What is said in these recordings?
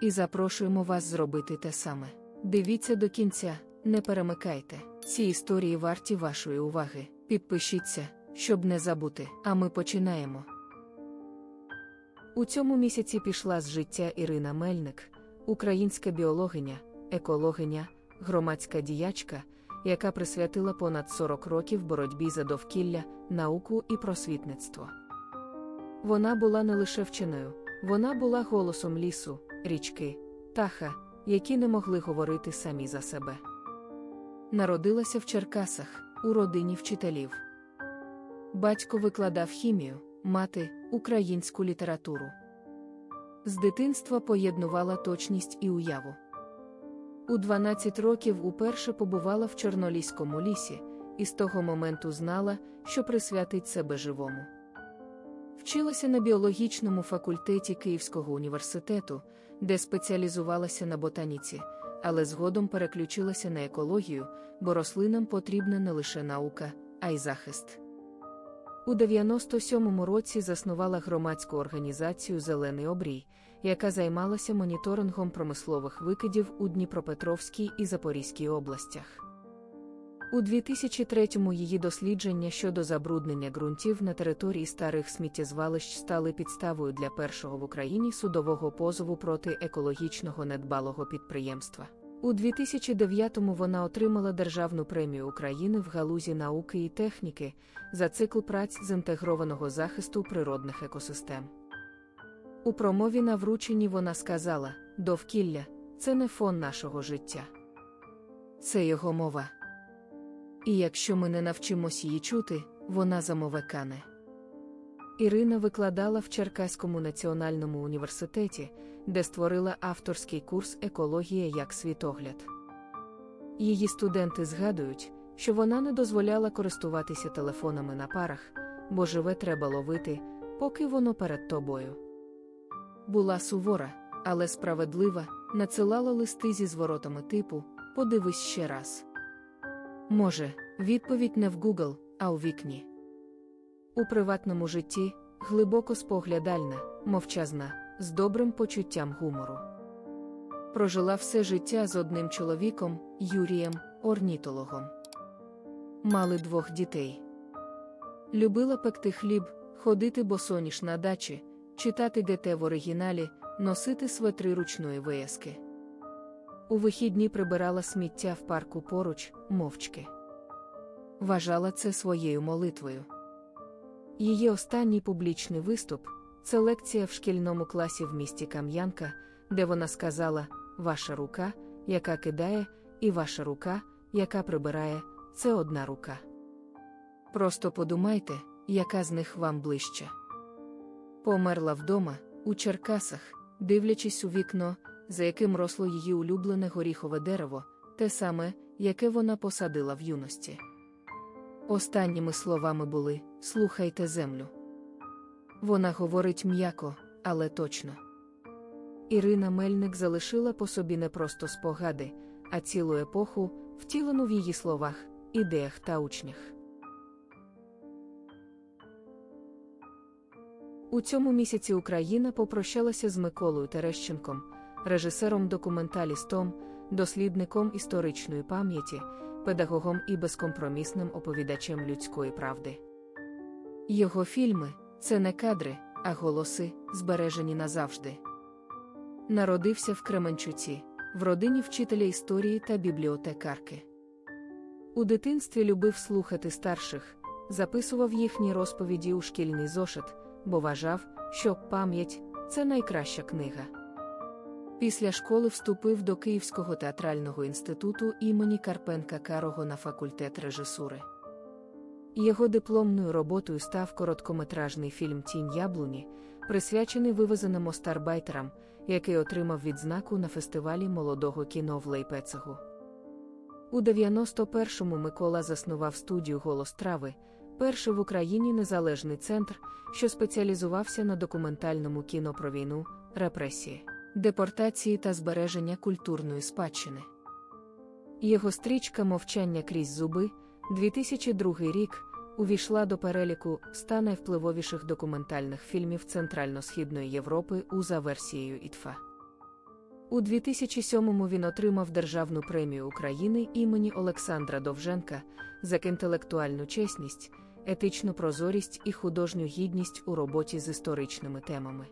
і запрошуємо вас зробити те саме. Дивіться до кінця, не перемикайте. Ці історії варті вашої уваги. Підпишіться, щоб не забути. А ми починаємо. У цьому місяці пішла з життя Ірина Мельник, українська біологиня, екологиня, громадська діячка, яка присвятила понад 40 років боротьбі за довкілля, науку і просвітництво. Вона була не лише вченою, вона була голосом лісу, річки, таха, які не могли говорити самі за себе. Народилася в Черкасах, у родині вчителів. Батько викладав хімію, мати українську літературу. З дитинства поєднувала точність і уяву. У 12 років уперше побувала в Чорноліському лісі, і з того моменту знала, що присвятить себе живому. Вчилася на біологічному факультеті Київського університету, де спеціалізувалася на ботаніці, але згодом переключилася на екологію, бо рослинам потрібна не лише наука, а й захист. У 97-му році заснувала громадську організацію Зелений обрій, яка займалася моніторингом промислових викидів у Дніпропетровській і Запорізькій областях. У 2003-му її дослідження щодо забруднення ґрунтів на території старих сміттєзвалищ стали підставою для першого в Україні судового позову проти екологічного недбалого підприємства. У 2009-му вона отримала Державну премію України в галузі науки і техніки за цикл праць з інтегрованого захисту природних екосистем. У промові на врученні вона сказала: довкілля це не фон нашого життя, це його мова. І якщо ми не навчимось її чути, вона замове кане. Ірина викладала в Черкаському національному університеті, де створила авторський курс Екологія як світогляд. Її студенти згадують, що вона не дозволяла користуватися телефонами на парах, бо живе треба ловити, поки воно перед тобою. Була сувора, але справедлива, надсилала листи зі зворотами типу Подивись ще раз. Може, відповідь не в Google, а у вікні. У приватному житті глибоко споглядальна, мовчазна, з добрим почуттям гумору. Прожила все життя з одним чоловіком, Юрієм, орнітологом. Мали двох дітей. Любила пекти хліб, ходити босоніж на дачі, читати ГТ в оригіналі, носити светри ручної вияски. У вихідні прибирала сміття в парку поруч, мовчки. Вважала це своєю молитвою. Її останній публічний виступ це лекція в шкільному класі в місті Кам'янка, де вона сказала: Ваша рука, яка кидає, і ваша рука, яка прибирає, це одна рука. Просто подумайте, яка з них вам ближча. Померла вдома, у Черкасах, дивлячись у вікно, за яким росло її улюблене горіхове дерево, те саме, яке вона посадила в юності. Останніми словами були слухайте землю. Вона говорить м'яко, але точно. Ірина Мельник залишила по собі не просто спогади, а цілу епоху, втілену в її словах, ідеях та учнях. У цьому місяці Україна попрощалася з Миколою Терещенком, режисером-документалістом, дослідником історичної пам'яті, педагогом і безкомпромісним оповідачем людської правди. Його фільми це не кадри, а голоси, збережені назавжди. Народився в Кременчуці, в родині вчителя історії та бібліотекарки. У дитинстві любив слухати старших, записував їхні розповіді у шкільний зошит, бо вважав, що пам'ять це найкраща книга. Після школи вступив до Київського театрального інституту імені Карпенка Карого на факультет режисури. Його дипломною роботою став короткометражний фільм Тінь Яблуні, присвячений вивезеним остарбайтерам, який отримав відзнаку на фестивалі молодого кіно в Лейпецигу. У 91-му Микола заснував студію Голос Трави, перший в Україні незалежний центр, що спеціалізувався на документальному кіно про війну, репресії, депортації та збереження культурної спадщини. Його стрічка Мовчання крізь зуби 2002 рік увійшла до переліку ста найвпливовіших документальних фільмів Центрально-Східної Європи у за версією ІТФА. У 2007-му він отримав Державну премію України імені Олександра Довженка за інтелектуальну чесність, етичну прозорість і художню гідність у роботі з історичними темами.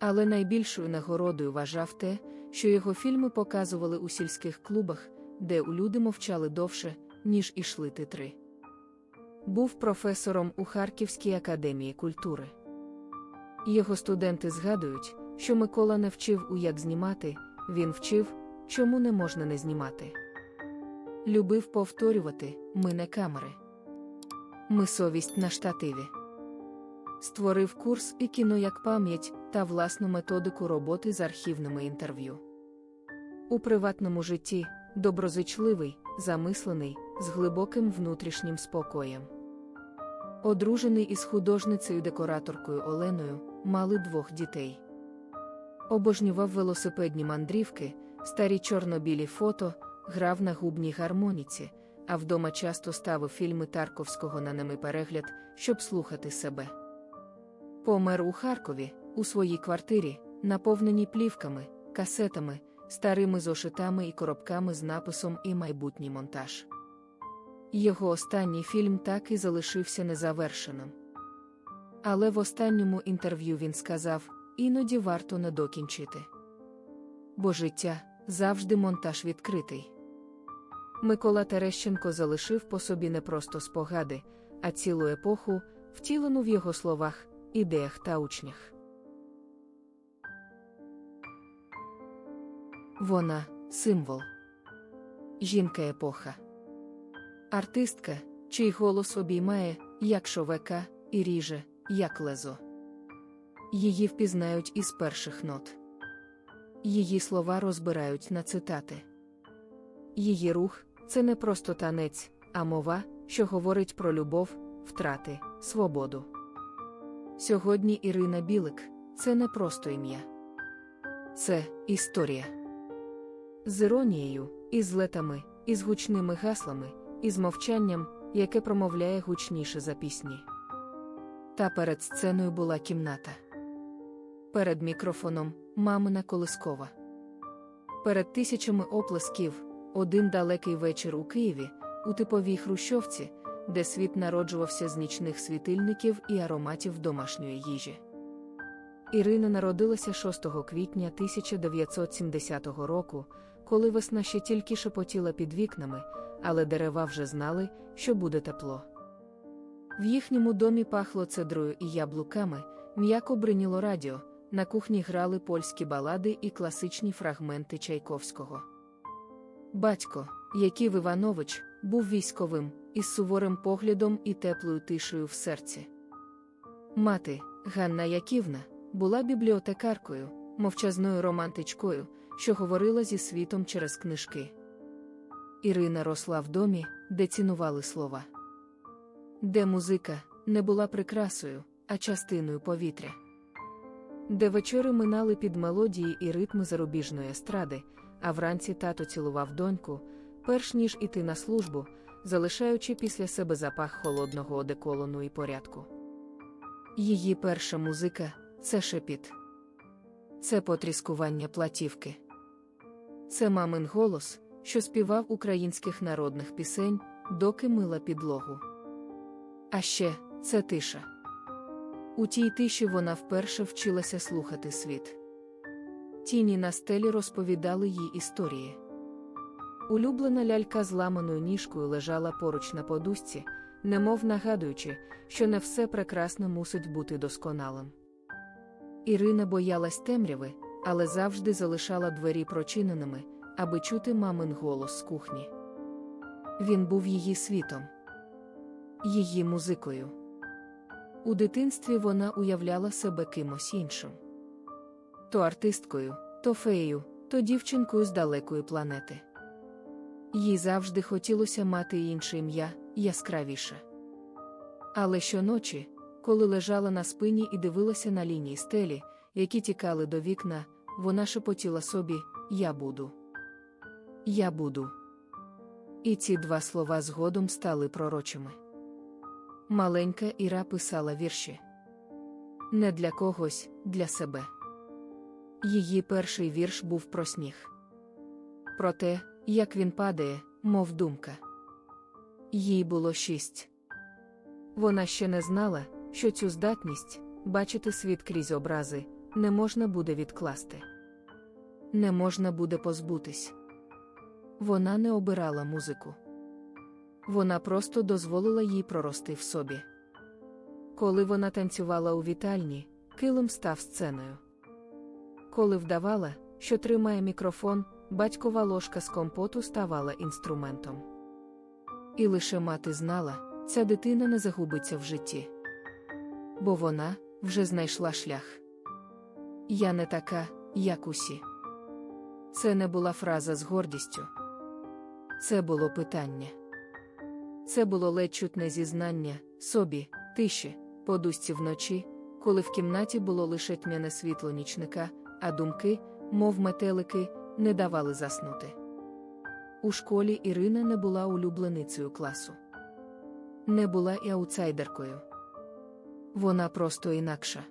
Але найбільшою нагородою вважав те, що його фільми показували у сільських клубах, де у люди мовчали довше, ніж ішли титри. Був професором у Харківській академії культури. Його студенти згадують, що Микола не вчив у як знімати, він вчив, чому не можна не знімати. Любив повторювати ми не камери. Ми совість на штативі. Створив курс і кіно як пам'ять та власну методику роботи з архівними інтерв'ю. У приватному житті доброзичливий, замислений, з глибоким внутрішнім спокоєм. Одружений із художницею декораторкою Оленою, мали двох дітей. Обожнював велосипедні мандрівки, старі чорно-білі фото, грав на губній гармоніці, а вдома часто ставив фільми Тарковського на немий перегляд, щоб слухати себе. Помер у Харкові, у своїй квартирі, наповненій плівками, касетами, старими зошитами і коробками з написом і майбутній монтаж. Його останній фільм так і залишився незавершеним. Але в останньому інтерв'ю він сказав: іноді варто не докінчити. Бо життя завжди монтаж відкритий. Микола Терещенко залишив по собі не просто спогади, а цілу епоху, втілену в його словах, ідеях та учнях. Вона символ. Жінка епоха. Артистка, чий голос обіймає, як шовека, і ріже, як лезо. Її впізнають із перших нот. Її слова розбирають на цитати. Її рух це не просто танець, а мова, що говорить про любов, втрати, свободу. Сьогодні Ірина Білик це не просто ім'я. Це історія. З іронією, із летами, із гучними гаслами, із мовчанням, яке промовляє гучніше за пісні. Та перед сценою була кімната. Перед мікрофоном мамина колискова. Перед тисячами оплесків один далекий вечір у Києві, у типовій хрущовці, де світ народжувався з нічних світильників і ароматів домашньої їжі. Ірина народилася 6 квітня 1970 року, коли весна ще тільки шепотіла під вікнами, але дерева вже знали, що буде тепло. В їхньому домі пахло цедрою і яблуками, м'яко бриніло радіо, на кухні грали польські балади і класичні фрагменти Чайковського. Батько, Яків Іванович, був військовим, із суворим поглядом і теплою тишею в серці. Мати, Ганна Яківна, була бібліотекаркою, мовчазною романтичкою, що говорила зі світом через книжки. Ірина росла в домі, де цінували слова, де музика не була прикрасою, а частиною повітря, де вечори минали під мелодії і ритми зарубіжної естради, а вранці тато цілував доньку, перш ніж іти на службу, залишаючи після себе запах холодного одеколону і порядку. Її перша музика це шепіт, це потріскування платівки, це мамин голос що співав українських народних пісень, доки мила підлогу. А ще це тиша. У тій тиші вона вперше вчилася слухати світ. Тіні на стелі розповідали їй історії. Улюблена лялька з ламаною ніжкою лежала поруч на подушці, немов нагадуючи, що не все прекрасно мусить бути досконалим. Ірина боялась темряви, але завжди залишала двері прочиненими аби чути мамин голос з кухні. Він був її світом, її музикою. У дитинстві вона уявляла себе кимось іншим. то артисткою, то феєю, то дівчинкою з далекої планети. Їй завжди хотілося мати інше ім'я, яскравіше. Але щоночі, коли лежала на спині і дивилася на лінії стелі, які тікали до вікна, вона шепотіла собі Я буду. Я буду. І ці два слова згодом стали пророчими. Маленька Іра писала вірші. Не для когось, для себе. Її перший вірш був про сніг. Про те, як він падає, мов думка. Їй було шість. Вона ще не знала, що цю здатність бачити світ крізь образи не можна буде відкласти. Не можна буде позбутись. Вона не обирала музику. Вона просто дозволила їй прорости в собі. Коли вона танцювала у вітальні, килим став сценою. Коли вдавала, що тримає мікрофон, батькова ложка з компоту ставала інструментом. І лише мати знала, ця дитина не загубиться в житті. Бо вона вже знайшла шлях. Я не така, як усі. Це не була фраза з гордістю. Це було питання. Це було ледь чутне зізнання собі, тиші, подусці вночі, коли в кімнаті було лише тьмяне світло нічника, а думки, мов метелики, не давали заснути. У школі Ірина не була улюбленицею класу. Не була і аутсайдеркою. Вона просто інакша.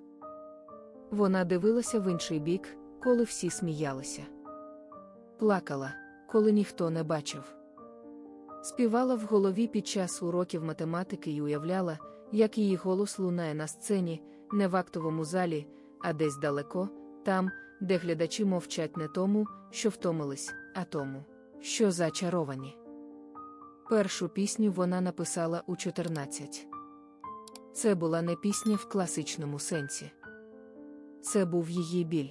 Вона дивилася в інший бік, коли всі сміялися. Плакала, коли ніхто не бачив. Співала в голові під час уроків математики і уявляла, як її голос лунає на сцені, не в актовому залі, а десь далеко, там, де глядачі мовчать не тому, що втомились, а тому, що зачаровані. Першу пісню вона написала у 14. Це була не пісня в класичному сенсі. Це був її біль,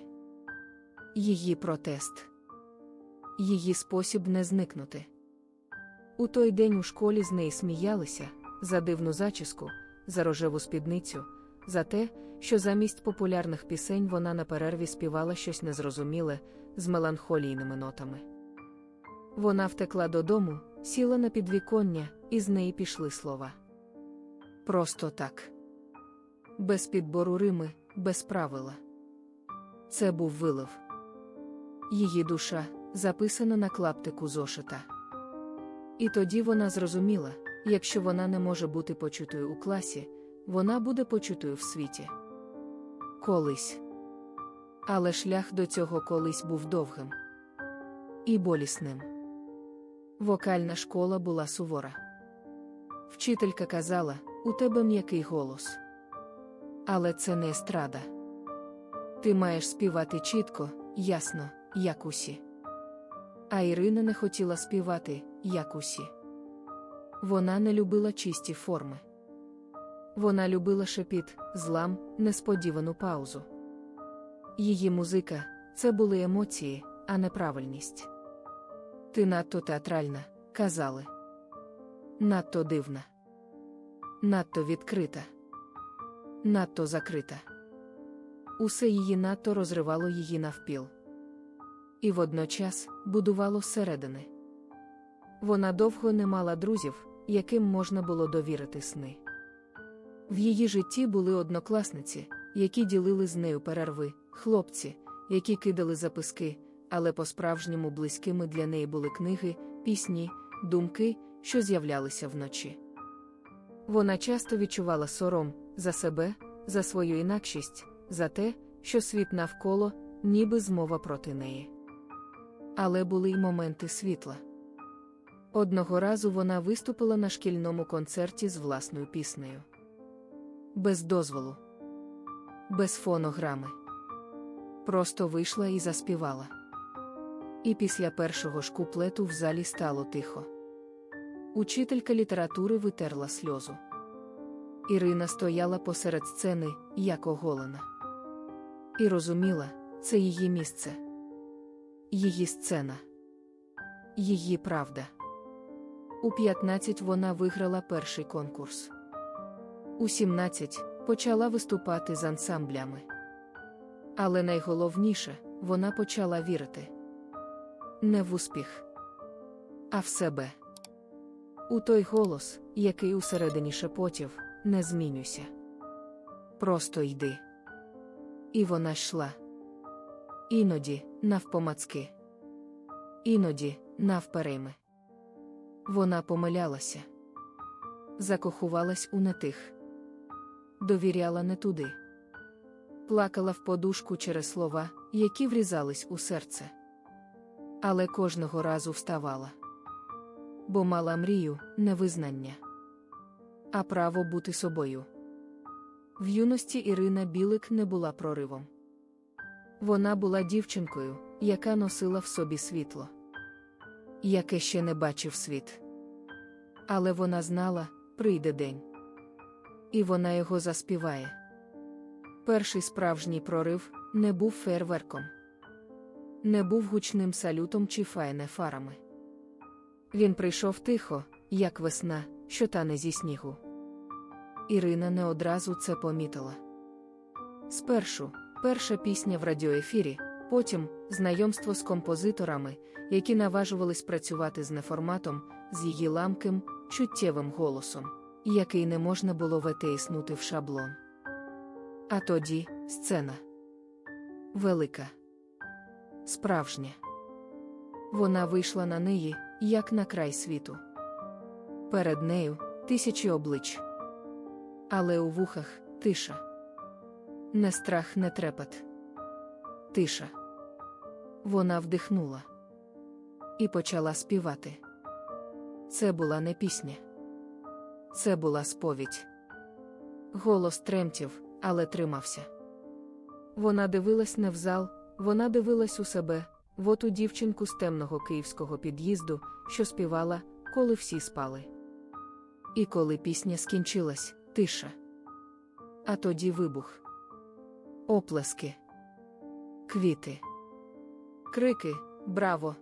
її протест, її спосіб не зникнути. У той день у школі з неї сміялися за дивну зачіску, за рожеву спідницю, за те, що замість популярних пісень вона на перерві співала щось незрозуміле з меланхолійними нотами. Вона втекла додому, сіла на підвіконня, і з неї пішли слова. Просто так. Без підбору Рими, без правила. Це був вилив. Її душа записана на клаптику зошита. І тоді вона зрозуміла, якщо вона не може бути почутою у класі, вона буде почутою в світі. Колись. Але шлях до цього колись був довгим і болісним. Вокальна школа була сувора. Вчителька казала: у тебе м'який голос. Але це не естрада. Ти маєш співати чітко, ясно, як усі. А Ірина не хотіла співати, як усі. Вона не любила чисті форми. Вона любила шепіт, злам, несподівану паузу. Її музика це були емоції, а не правильність. Ти надто театральна, казали. Надто дивна, надто відкрита, надто закрита. Усе її надто розривало її навпіл. І водночас будувало зсередини. Вона довго не мала друзів, яким можна було довірити сни. В її житті були однокласниці, які ділили з нею перерви, хлопці, які кидали записки, але по-справжньому близькими для неї були книги, пісні, думки, що з'являлися вночі. Вона часто відчувала сором за себе, за свою інакшість, за те, що світ навколо, ніби змова проти неї. Але були й моменти світла. Одного разу вона виступила на шкільному концерті з власною піснею. Без дозволу, без фонограми. Просто вийшла і заспівала. І після першого ж куплету в залі стало тихо. Учителька літератури витерла сльозу. Ірина стояла посеред сцени, як оголена. І розуміла, це її місце, її сцена, її правда. У 15 вона виграла перший конкурс. У 17 почала виступати з ансамблями. Але найголовніше, вона почала вірити не в успіх, а в себе. У той голос, який усередині шепотів, не змінюйся. Просто йди. І вона йшла. Іноді навпомацки. Іноді навперейми. Вона помилялася, закохувалась у не тих, довіряла не туди, плакала в подушку через слова, які врізались у серце. Але кожного разу вставала, бо мала мрію, не визнання, а право бути собою. В юності Ірина Білик не була проривом. Вона була дівчинкою, яка носила в собі світло, яке ще не бачив світ. Але вона знала, прийде день, і вона його заспіває. Перший справжній прорив не був фейерверком, не був гучним салютом чи фаєне-фарами. Він прийшов тихо, як весна, що тане зі снігу. Ірина не одразу це помітила. Спершу, перша пісня в радіоефірі, потім знайомство з композиторами, які наважувались працювати з неформатом, з її ламким, чуттєвим голосом, який не можна було витиснути в шаблон. А тоді сцена велика, справжня. Вона вийшла на неї, як на край світу. Перед нею тисячі облич. Але у вухах тиша. Не страх, не трепет. Тиша. Вона вдихнула і почала співати. Це була не пісня. Це була сповідь. Голос тремтів, але тримався. Вона дивилась не в зал, вона дивилась у себе, в оту дівчинку з темного київського під'їзду, що співала, коли всі спали. І коли пісня скінчилась, тиша. А тоді вибух. Оплески. Квіти. Крики, браво.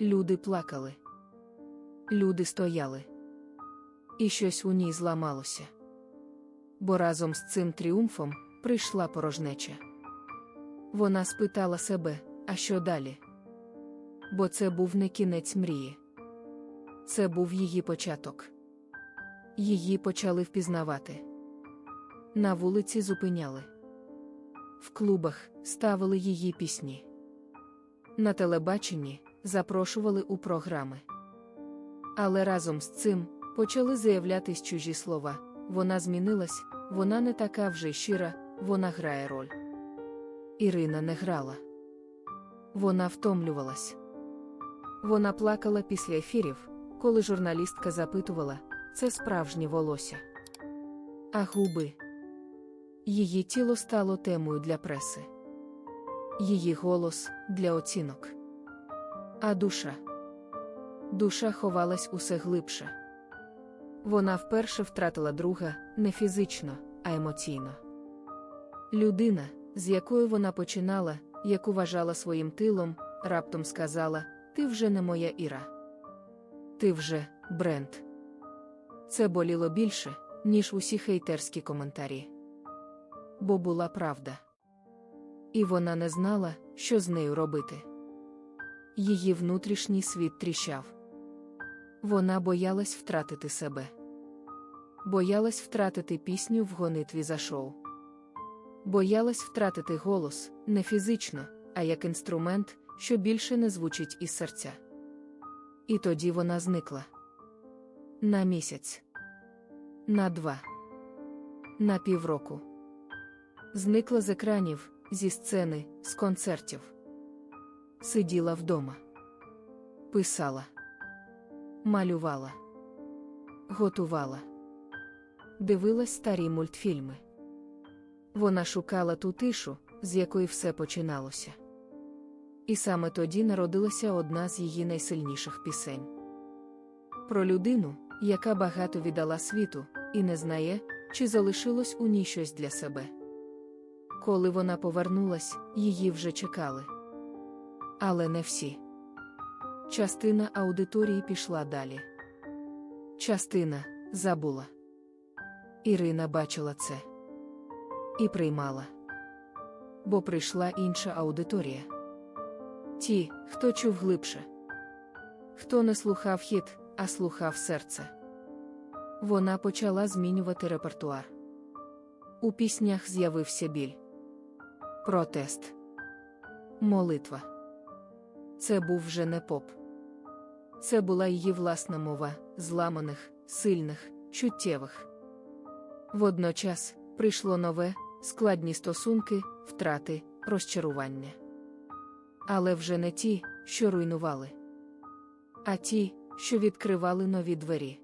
Люди плакали. Люди стояли. І щось у ній зламалося. Бо разом з цим тріумфом прийшла порожнеча. Вона спитала себе, а що далі? Бо це був не кінець мрії. Це був її початок. Її почали впізнавати. На вулиці зупиняли. В клубах ставили її пісні. На телебаченні запрошували у програми. Але разом з цим почали заявлятись чужі слова. Вона змінилась, вона не така вже щира, вона грає роль. Ірина не грала. Вона втомлювалась. Вона плакала після ефірів, коли журналістка запитувала це справжнє волосся. А губи. Її тіло стало темою для преси. Її голос для оцінок. А душа. Душа ховалась усе глибше. Вона вперше втратила друга не фізично, а емоційно. Людина, з якою вона починала, яку вважала своїм тилом, раптом сказала: Ти вже не моя Іра. Ти вже бренд. Це боліло більше, ніж усі хейтерські коментарі. Бо була правда. І вона не знала, що з нею робити. Її внутрішній світ тріщав. Вона боялась втратити себе. Боялась втратити пісню в гонитві за шоу. Боялась втратити голос не фізично, а як інструмент, що більше не звучить із серця. І тоді вона зникла. На місяць, на два, на півроку. Зникла з екранів, зі сцени, з концертів. Сиділа вдома, писала, малювала, готувала, дивилась старі мультфільми. Вона шукала ту тишу, з якої все починалося. І саме тоді народилася одна з її найсильніших пісень. Про людину, яка багато віддала світу, і не знає, чи залишилось у ній щось для себе. Коли вона повернулась, її вже чекали. Але не всі. Частина аудиторії пішла далі. Частина забула. Ірина бачила це і приймала. бо прийшла інша аудиторія. Ті, хто чув глибше, хто не слухав хіт, а слухав серце. Вона почала змінювати репертуар. У піснях з'явився біль, протест, молитва. Це був вже не поп. Це була її власна мова, зламаних, сильних, чуттєвих. Водночас прийшло нове, складні стосунки, втрати, розчарування. Але вже не ті, що руйнували, а ті, що відкривали нові двері.